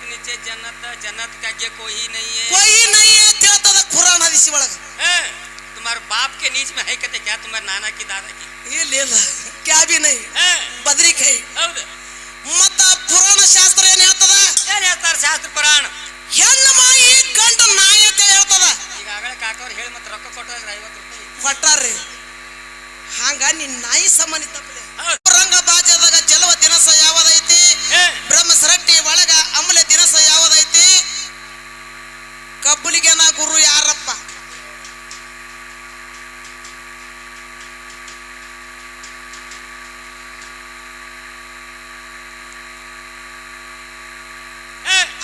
जन्नत नीचे जन्नत जन्नत का आगे कोई नहीं है ಕೊಯ್ ನೈ ಅಂತ ಹೇಳ್ತದ ಖುರಾನ್ ಹದಿಸಿ ಒಳಗ हैं? तुम्हारे बाप के नीच में है कहते क्या तुम्हारे नाना की दादा की ಇಲ್ಲ ಇಲ್ಲ ಕ್ಯಾಬಿ ನೈ हैं? ಬದ್ರಿಕಾಯಿ ಹೌದು ಮತ್ತ ಪುರಾಣ ಶಾಸ್ತ್ರ ಏನ್ ಹೇಳ್ತದ ಏನ್ ಹೇಳ್ತಾರ ಶಾಸ್ತ್ರ ಪುರಾಣ ಹೆಣ್ಣು ಮಾಯಿ ಗಂಡ ನಾಯಿ ಅಂತ ಹೇಳ್ತದ ಈಗ ಆಗಲೇ ಕಾಕವ್ರು ಹೇಳಿ ಮತ್ತೆ ರೊಕ್ಕ ಕೊಟ್ಟಲ್ರಿ ಐವತ್ತು ರೂಪಾಯಿ ಕೊಟ್ಟಾರ್ರಿ ಹಂಗ ನಿನ್ ನಾಯಿ ಸಮಾನ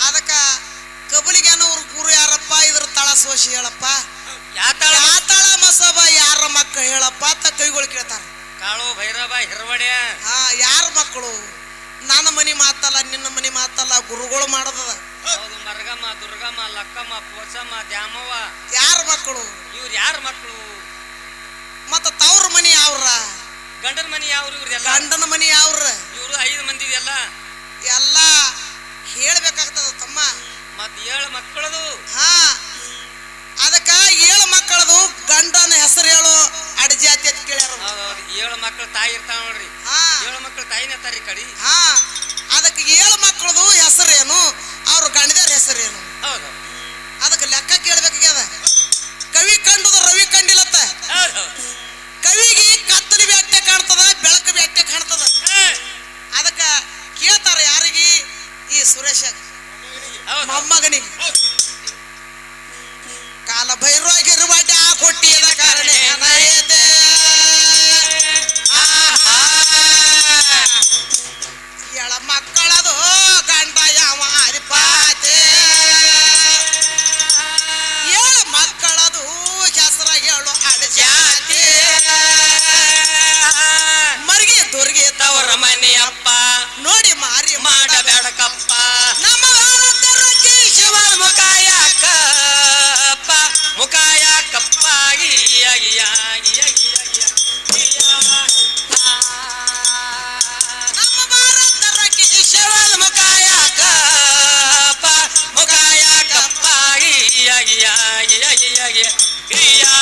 ಅದಕ್ಕ ಕಬ್ಬಲಿಗೆನ ಗುರು ಯಾರಪ್ಪ? ಇದ್ರ ತಳ ಸೋಸಿ ಹೇಳಪ್ಪ. ಯಾತಾಳ ಯಾತಳ ಮಸಬ? ಯಾರ ಮಕ್ಕಳು ಹೇಳಪ್ಪ ಅಂತ ಕೈಗಳು ಕೇಳ್ತಾರ. ಕಾಳು ಭೈರವ ಹಿರವಡೆ ಹಾ ಯಾರ ಮಕ್ಕಳು? ನನ್ನ ಮನಿ ಮಾತಲ್ಲ ನಿನ್ನ ಮನಿ ಮಾತಲ್ಲ ಗುರುಗಳು ಮಾಡದ ಹೌದು ಮರಗಮ್ಮ ದುರ್ಗಮ್ಮ ಲಕ್ಕಮ್ಮ ಪೋಸಮ್ಮ ದ್ಯಾಮವ್ವ. ಯಾರ ಮಕ್ಕಳು? ಇವ್ರು ಯಾರ ಮಕ್ಕಳು? ಮತ್ತ ತವ್ರ ಮನಿ ಯಾವ್ರ? ಗಂಡನ ಮನಿ ಯಾವ್ರು ಇವ್ರದೆಲ್ಲ? ಗಂಡನ ಮನಿ ಯಾವ್ರ? ಇವ್ರು ಐದು ಮಂದಿ ಎಲ್ಲ ಎಲ್ಲ ಮತ್ ಏಳು ಮಕ್ಕಳದು. ಹಾ. ಅದಕ್ಕ ಏಳು ಮಕ್ಕಳದು ಗಂಡನ ಹೆಸರು ಹೇಳು ಅಡಜಾತಿ ಅಂತ ಕೇಳ್ಯಾರ. ಹೌದೌದು ಏಳು ಮಕ್ಕಳು ತಾಯಿ ಇರ್ತಾವ ನೋಡ್ರಿ. ಹಾ. ಏಳು ಮಕ್ಕಳು ತಾಯಿನ ತಾರಿ ಕಡಿ. ಹಾ. ಅದಕ್ಕೆ ಏಳು ಮಕ್ಕಳದು ಹೆಸರೇನು ಅವ್ರ ಗಂಡದ ಹೆಸರೇನು? ಹೌದು. ಅದಕ್ಕೆ ಲೆಕ್ಕ ಕೇಳ್ಬೇಕಾಗ್ಯದ? ಹೌದು ಜಯ ಕ್ರಿಯಾ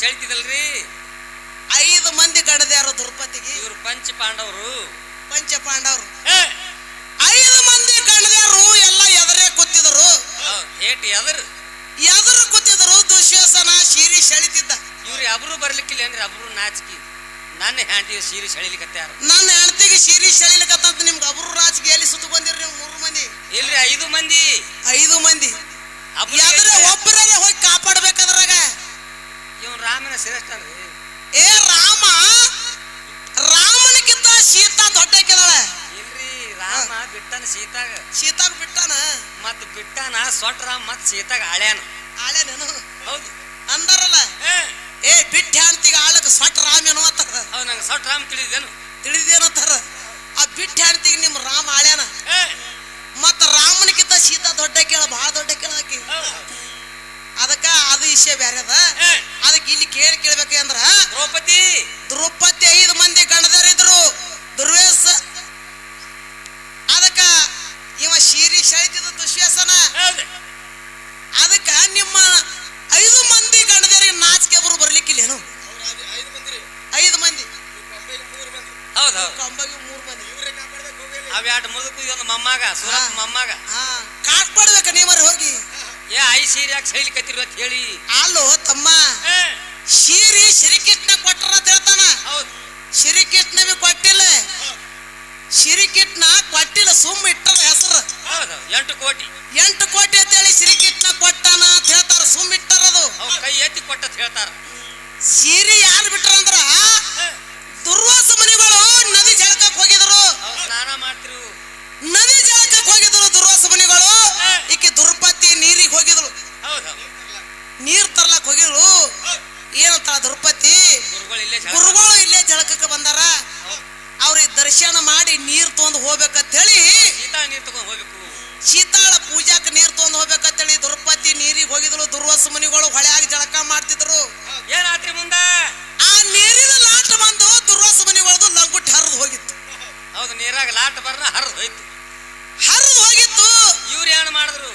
ಹೇಳ್ತಿದಲ್ರಿ ಐದು ಮಂದಿ ಗಡದ್ಯಾರು ದ್ರೌಪದಿಗೆ ಇವ್ರು ಪಂಚ ಪಾಂಡವರು ಪಂಚ ಪಾಂಡವರು ಐದು ಮಂದಿ ಗಣದ್ಯಾರು ಎಲ್ಲ ಎದರೇ ಕೂತಿದ್ರು. ಎದರು ಎದರು. ಎದರು ಕೂತಿದ್ರು ದುಶ್ಯಾಸನ ಶೀರಿ ಸೆಳಿತಿದ್ದ. ಇವ್ರು ಎಬ್ರು ಬರ್ಲಿಕ್ಕಿಲ್ಲ ಅಂದ್ರೆ ಅಬ್ರು ನಾಚಿಕೆ. ನನ್ನ ಹೆಂಡತಿಗೆ ಸೀರೆ ಸೆಳಿಲಿಕತ್ಯಾರ ನನ್ನ ಹೆಂಡತಿಗೆ ಸೀರಿ ಸೆಳಿಲಿಕತ್ತಂತ ನಿಮ್ಗೆ ಅಬ್ರು ರಾಜಕೀಯ ಎಲ್ಲಿ ಸುತ್ತ ಬಂದಿರಿ ನೀವು ಮೂರು ಮಂದಿ? ಇಲ್ರಿ ಐದು ಮಂದಿ. ಐದು ಮಂದಿ. ಅಬ್ರು ಎದ್ರೆ ಒಬ್ಬರೇ ಹೋಗಿ ಕಾಪಾಡ್ಬೇಕಾದ್ರಾಗ. ರಾಮನ ಶ್ರೇಷ್ಠ ರೀ ಏ ರಾಮ ರಾಮನಕ್ಕಿಂತ ಸೀತಾ ದೊಡ್ಡಕ್ಕಿದಾಳೆ ಇಲ್ರಿ ರಾಮ ಬಿಟ್ಟನ ಸೀತಾಗ. ಸೀತಾಗ ಬಿಟ್ಟಾನ? ಮತ್ ಬಿಟ್ಟನ ಸೊಟ್ಟ ರಾಮ ಮತ್ ಸೀತಾಗ ಆಳ್ಯಾನ. ಆಳ್ಯಾನೇನು? ಹೌದು. ಅಂದಾರಲ್ಲ? ಏ ಬಿಟ್ಟ ಹೆಂಡತಿಗೆ ಆಳಕ್ ಸೊಟ್ಟ ರಾಮೇನು ಅಂತಾರ? ಹೌದು ನಂಗೆ ಸೊಟ್ಟ ರಾಮ್ ತಿಳಿದೇನು. ತಿಳಿದೇನು ಅಂತಾರ? ಆ ಬಿಟ್ಟ ಹೆಂಡತಿಗೆ ನಿಮ್ಮ ರಾಮ ಆಳ್ಯಾನ? ಮತ್ತ ರಾಮನಕ್ಕಿಂತ ಸೀತಾ ದೊಡ್ಡ ಕೇಳ ಬಹಳ ದೊಡ್ಡ ಕೇಳಾಕಿ ಅದಕ್ಕ ಅದು ವಿಷಯ ಬೇರೆ ಅದ ಅದಕ್ಕೆ ಇಲ್ಲಿ ಕೇಳಿ ಕೇಳ್ಬೇಕು ಅಂದ್ರ? ದ್ರೌಪದಿ. ದ್ರೌಪದಿ ಐದು ಮಂದಿ ಗಣದರಿದ್ರು ದುರ್ವೇಸ ಅದಕ್ಕ ಇವ ಶೀರಿ ಶೈತಿದ ದುಶ್ವಾಸನ ಅದಕ್ಕ ನಿಮ್ಮ ಐದು ಮಂದಿ ಗಂಡದರಿಗೆ ನಾಚಿಕೆ ಅವರು ಬರ್ಲಿಕ್ಕಿಲ್ಲೇನು ಐದು ಮಂದಿ ಹೌದೌದು ಮೂರು ಮಂದಿ. ಅವ್ ಮಮ್ಮಾಗ ಮುದುಕು ಮಮ್ಮಾಗ ಮೊಮ್ಮಗ. ಸುರಪ್ಪ ಮೊಮ್ಮಗ ನೀವರ ಹೋಗಿ? ಏ ಐ ಸೀರೆ ಯಾಕೆ ಸೈಲಿಕತ್ತಿರು ಅಂತ ಹೇಳಿ. ಅಲ್ಲೋ ತಮ್ಮ ಸೀರಿ ಶೀರಿ ಶ್ರೀಕೃಷ್ಣ ಕೊಟ್ಟರ ಅಂತ ಹೇಳ್ತಾನ. ಹೌದು. ಶ್ರೀಕೃಷ್ಣ ಬಿ ಕೊಟ್ಟಿಲ್ಲ. ಶ್ರೀಕೃಷ್ಣ ಕೊಟ್ಟಿಲ್ಲ ಸುಮ್ಮ ಇಟ್ಟದ ಹೆಸರು. ಹೌದು ಎಂಟು ಕೋಟಿ. ಎಂಟು ಕೋಟಿ ಅಂತ ಹೇಳಿ ಶ್ರೀಕೃಷ್ಣ ಕೊಟ್ಟಾನ ಅಂತ ಹೇಳ್ತಾರ ಸುಮ್ಮ ಇಟ್ಟರದು ಅದು. ಕೈ ಎತ್ತಿ ಕೊಟ್ಟತ್ ಹೇಳ್ತಾರ. ಸೀರಿ ಯಾರು ಬಿಟ್ರ ಅಂದ್ರ ದುರ್ವಾಸ ಮುನಿಗಳು ನದಿ ಜಳಕಕ್ಕೆ ಹೋಗಿದ್ರು. ಸ್ನಾನ ಮಾಡ್ತಿರು. ನದಿ ಜಳಕಕ್ ಹೋಗಿದ್ರು ದುರ್ವಾಸ ಮುನಿಗಳು ಈಕಿ ದುರ್ಪತಿ ನೀರಿಗೆ ಹೋಗಿದ್ರು ನೀರ್ ತರ್ಲಕ್ ಹೋಗಿದ್ರು ಏನಂತಾಳ ದುರ್ಪತಿ? ಗುರುಗಳು ಇಲ್ಲೇ ಜಳಕಕ್ಕೆ ಬಂದಾರ. ಅವ್ರಿಗೆ ದರ್ಶನ ಮಾಡಿ ನೀರ್ ತೊಂದು ಹೋಗ್ಬೇಕಂತ ಹೇಳಿ ಸೀತಾ ನೀರ್ ತಗೊಂಡ್ ಹೋಗ್ಬೇಕು. ಶೀತಾಳ ಪೂಜಾಕ್ ನೀರ್ ತೊಗೊಂಡು ಹೋಗ್ಬೇಕಂತೇಳಿ ದುರ್ಪತಿ ನೀರಿಗೆ ಹೋಗಿದ್ರು ದುರ್ವಾಸ ಮುನಿಗಳು ಹೊಳೆಯಾಗಿ ಜಳಕ ಮಾಡ್ತಿದ್ರು. ಏನಾತ್ರಿ ಮುಂದ? ಆ ನೀರಿನ ಲಾಟ ಬಂದು ದುರ್ವಾಸ ಮುನಿಗಳದು ಲಂಗುಟ್ಟಿ ಹರಿದು ಹೋಗಿತ್ತು. ಹೌದು ನೀರಾಗ ಲಾಟ್ ಬರ್ನ ಹರಿದು ಹೋಯ್ತು ಹರಿದು ಹೋಗಿತ್ತು ಇವ್ರು ಏನ್ ಮಾಡಿದ್ರು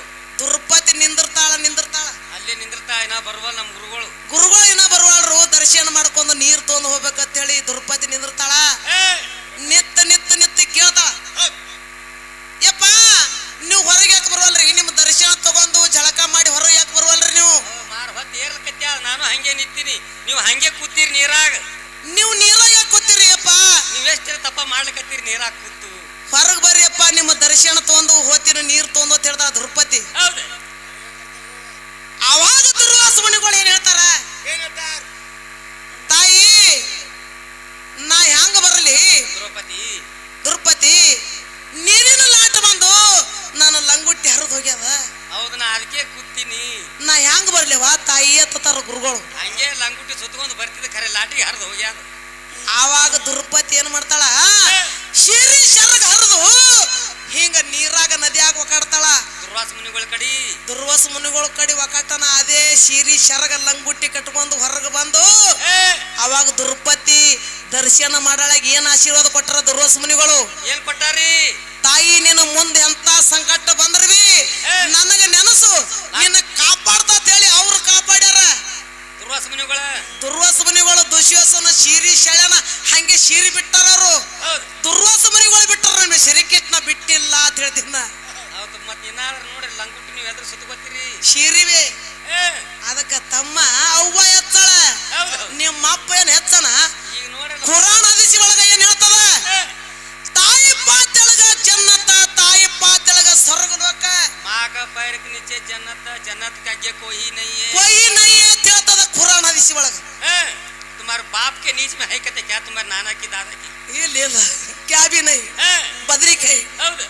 ದುರ್ಪತಿ ನಿಂದಿರ್ತಾಳ ನಿಂದಿರ್ತಾಳ. ಅಲ್ಲೇ ನಿಂದಿರ್ತಾ ಇನ್ನ ಬರ್ವಲ್ ನಮ್ ಗುರುಗಳು. ಗುರುಗಳು ಏನ ಬರುವಾಳ್ರು ದರ್ಶನ ಮಾಡ್ಕೊಂಡು ನೀರ್ ತೊಗೊಂಡು ಹೋಗ್ಬೇಕಂತ ಹೇಳಿ ದುರ್ಪತಿ ನಿಂದಿರ್ತಾಳ ನಿತ್ತ ನಿತ್ತ ನಿತ್ತ ಕೇಳ್ತಾಳ. ಯಪ್ಪ ನೀವು ಹೊರಗೆ ಯಾಕೆ ಬರುವಲ್ರಿ? ನಿಮ್ ದರ್ಶನ ತಗೊಂಡು ಜಳಕ ಮಾಡಿ ಹೊರಗೆ ಯಾಕೆ ಬರುವಲ್ರಿ ನೀವು? ನಾನು ಹಂಗೆ ನಿಂತೀನಿ. ನೀವು ಹಂಗೆ ಕೂತೀರಿ ನೀರಾಗ. ನೀವು ನೀರಾಗ ಯಾಕೆ ಕೂತೀರಿ ಅಪ್ಪ ನೀವೆಷ್ಟ ತಪ್ಪ ಮಾಡ್ಲಿಕತ್ತೀರಿ ನೀರಾಗ ಕೂತು? ಹೊರಗೆ ಬರ್ರಿ ಅಪ್ಪ ನಿಮ್ಮ ದರ್ಶನ ತಗೊಂಡು ಹೋತಿನ ನೀರ್ ತಗೊಂಡು ಅಂತ ದುರ್ಪತಿ. ದ್ರೌಪದಿ ಹೌದು. ಅವಾಗ ದುರ್ವಾಸ ಮುನಿಗಳು ಏನ್ ಹೇಳ್ತಾರ ತಾಯಿ ನಾ ಹೆಂಗ ಬರಲಿ ದ್ರೌಪದಿ ದ್ರೌಪದಿ ನೀರಿನ ಲಾಟ ಬಂದು ನಾನು ಲಂಗುಟ್ಟಿ ಹರಿದು ಹೋಗ್ಯದ ಹೌದು ನಾ ಅದಕ್ಕೆ ಕೂತೀನಿ ನಾ ಹೆಂಗ ಬರ್ಲಿವಾ ತಾಯಿ ಅತ್ತಾರ ಗುರುಗಳು ಹಂಗೆ ಲಂಗುಟಿ ಸುತ್ಕೊಂಡು ಬರ್ತಿದ್ದೆ ಖರೆ ಲಾಟಿಗೆ ಹರಿದು ಹೋಗ್ಯಾದ ಆವಾಗ ದುರ್ಪತಿ ಏನ್ ಮಾಡ್ತಾಳ? ಶಿರಿ ಶರಗ ಹರಿದು ಹಿಂಗ ನೀರಾಗ ನದಿಯಾಗ ಒಕಾಡ್ತಾಳ. ದುರ್ವಾಸ ಮುನಿಗಳ ಕಡಿ. ದುರ್ವಾಸ ಮುನಿಗಳ ಕಡಿ ಒಕಾಟನ ಅದೇ ಶಿರಿ ಶರಗ ಲಂಗುಟ್ಟಿ ಕಟ್ಕೊಂಡು ಹೊರಗೆ ಬಂದು ಅವಾಗ ದುರ್ಪತಿ ದರ್ಶನ ಮಾಡಾಳಾಗ ಏನ್ ಆಶೀರ್ವಾದ ಕೊಟ್ಟರ ದುರ್ವಾಸ ಮುನಿಗಳು? ಏನ್ ಕೊಟ್ಟಾರಿ? ತಾಯಿ ನಿನ್ನ ಮುಂದೆ ಎಂತ ನಿಮ್ಮ ಅಪ್ಪ ಏನ್ ಹೆಚ್ಚನ ಈಗ ನೋಡ್ರಿ ಕುರಾನ್ ಹದಿಸಿ ಒಳಗ ಏನ್ ಹೇಳ್ತದ ಏ, ತಾಯಿ ಪಾತೆಳಗ ಜನ್ನತ ತಾಯಿ ಪಾತೆಳಗ ಸ್ವರ್ಗ ಲೋಕ माँ का पैर के नीचे जन्नत है, जन्नत के आगे कोई नहीं है ಕೊಯ್ ನೈ ಅಂತ ಹೇಳ್ತದ ಕುರಾನ್ ಹದಿಸಿ ಒಳಗ हैं? तुम्हारे बाप के नीच में है कहते क्या तुम्हारे नाना की दादा की ಇಲ್ಲ ಇಲ್ಲ ಕ್ಯಾಬಿ ನೈ हैं? ಬದ್ರಿಕಾಯಿ ಹೌದು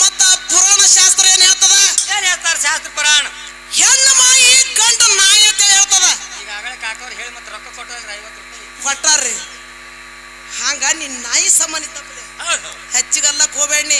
ಮತ್ತ ಪುರಾಣ ಶಾಸ್ತ್ರ ಏನ್ ಹೇಳ್ತದ ಏನ್ ಹೇಳ್ತಾರ ಶಾಸ್ತ್ರ ಪುರಾಣ ಹೆಣ್ಣು ಮಾಯಿ ಗಂಡ ನಾಯಿ ಅಂತ ಹೇಳ್ತದ ಈಗಾಗಲೇ ಹೇಳಿ ಮತ್ತೆ ರೊಕ್ಕ ಕೊಟ್ಟದ್ರ ಐವತ್ತು ರೂಪಾಯಿ ಕೊಟ್ಟಾರ್ರಿ ಹಂಗ ನಿನ್ ನಾಯಿ ಸಂಬಂಧ ತಪ್ಪಲೆ ಹೌದು. ಹೆಚ್ಚಿಗಲ್ಲಕ್ ಹೋಗ್ಬೇಡಿ